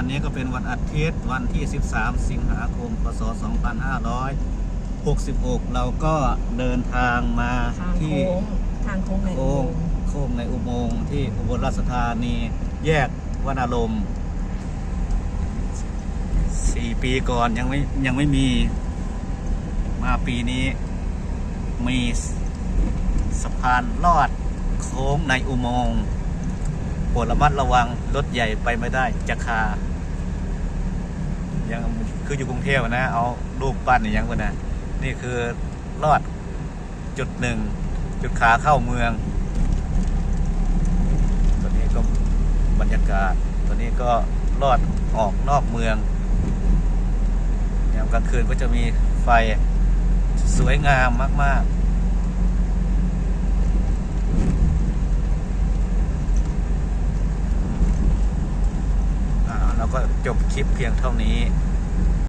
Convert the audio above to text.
วันนี้ก็เป็นวันอาทิตย์วันที่ 13 สิงหาคม พศ 2566 เราก็เดินทางมาทางที่โค้งทางโค้งในอุโค้โมงงค์โค้งในอุโมงค์ที่อุบลราชธานีแยกวนารมณ์สี่ปีก่อนยังไม่ยังไม่มี มาปีนี้มีสะพานลอดโค้งในอุโมงค์ ดระมัดระวังรถใหญ่ไปไม่ได้จะคายังคืออยู่กรุงเทพนะ เอารูปปั้นนี่ยังคนนะนี่คือลอดจุดหนึ่งจุดขาเข้าเมือง ตัวนี้ก็บรรยากาศ ตัวนี้ก็ลอดออกนอกเมืองยามกลางคืนก็จะมีไฟสวยงามมาก ๆ อ่าเรา ก็จบคลิปเพียงเท่านี้